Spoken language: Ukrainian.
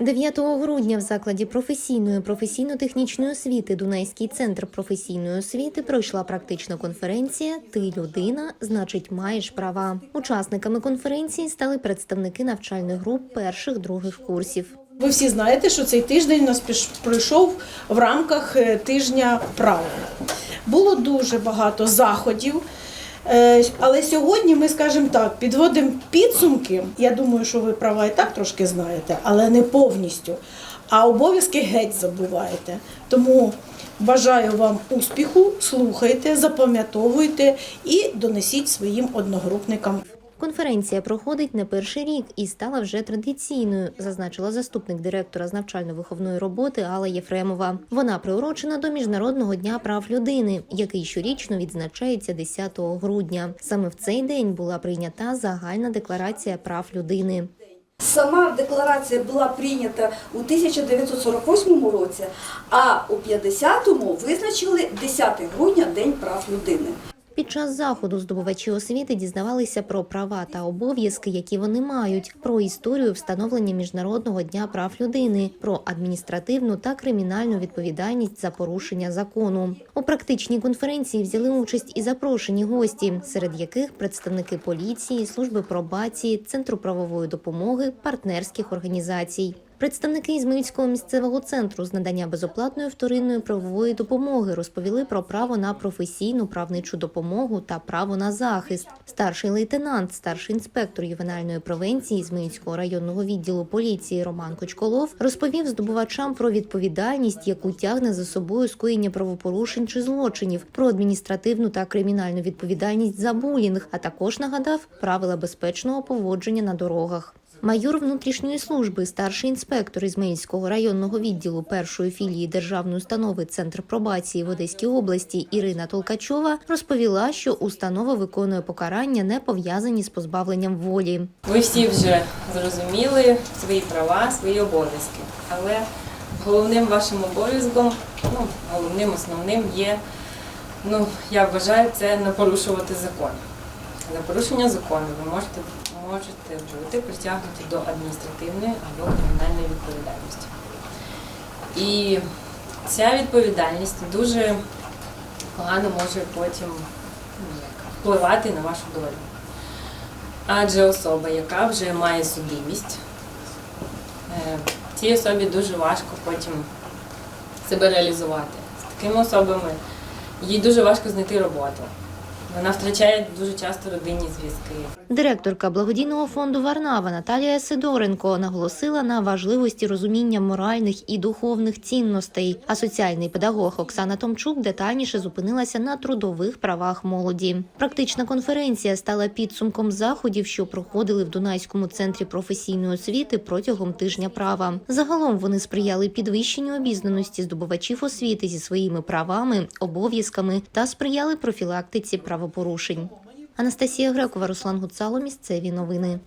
9 грудня в закладі професійної професійно-технічної освіти Дунайський центр професійної освіти пройшла практична конференція Ти людина, значить, маєш права. Учасниками конференції стали представники навчальних груп перших других курсів. Ви всі знаєте, що цей тиждень у нас пройшов в рамках е, тижня права. Було дуже багато заходів. Е, Але сьогодні ми, скажімо так, підводимо підсумки. Я думаю, що ви права і так трошки знаєте, але не повністю. А обов'язки геть забуваєте. Тому бажаю вам успіху, слухайте, запам'ятовуйте і донесіть своїм одногрупникам. Конференція проходить не перший рік і стала вже традиційною, зазначила заступник директора з навчально-виховної роботи Алла Єфремова. Вона приурочена до Міжнародного дня прав людини, який щорічно відзначається 10 грудня. Саме в цей день була прийнята загальна декларація прав людини. Сама декларація була прийнята у 1948 році, а у 50-му визначили 10 грудня День прав людини. Під час заходу здобувачі освіти дізнавалися про права та обов'язки, які вони мають, про історію встановлення міжнародного дня прав людини, про адміністративну та кримінальну відповідальність за порушення закону. У практичній конференції взяли участь і запрошені гості, серед яких представники поліції, служби пробації, центру правової допомоги, партнерських організацій. Представники Ізмаїльського місцевого центру з надання безоплатної вторинної правової допомоги розповіли про право на професійну правничу допомогу та право на захист. Старший лейтенант, старший інспектор ювенальної превенції Ізмаїльського районного відділу поліції Роман Кочколов розповів здобувачам про відповідальність, яку тягне за собою скоєння правопорушень чи злочинів, про адміністративну та кримінальну відповідальність за булінг, а також нагадав правила безпечного поводження на дорогах. Майор внутрішньої служби, старший інспектор Ізмаїльського районного відділу першої філії державної установи Центр пробації в Одеській області Ірина Толкачова розповіла, що установа виконує покарання не пов'язані з позбавленням волі. Ви всі вже зрозуміли свої права, свої обов'язки. Але головним вашим обов'язком, ну, головним основним є, ну, я вважаю, це не порушувати закон. За порушення закону ви можете, можете бути притягнуті до адміністративної або кримінальної відповідальності. І ця відповідальність дуже погано може потім ну, впливати на вашу долю. Адже особа, яка вже має судимість, е, цій особі дуже важко потім себе реалізувати. З такими особами їй дуже важко знайти роботу. Вона втрачає дуже часто родинні зв'язки. Директорка благодійного фонду Варнава Наталія Сидоренко наголосила на важливості розуміння моральних і духовних цінностей. А соціальний педагог Оксана Томчук детальніше зупинилася на трудових правах молоді. Практична конференція стала підсумком заходів, що проходили в Дунайському центрі професійної освіти протягом тижня права. Загалом вони сприяли підвищенню обізнаності здобувачів освіти зі своїми правами, обов'язками та сприяли профілактиці правопорушень. Анастасія Грекова, Руслан Гуцало. Місцеві новини.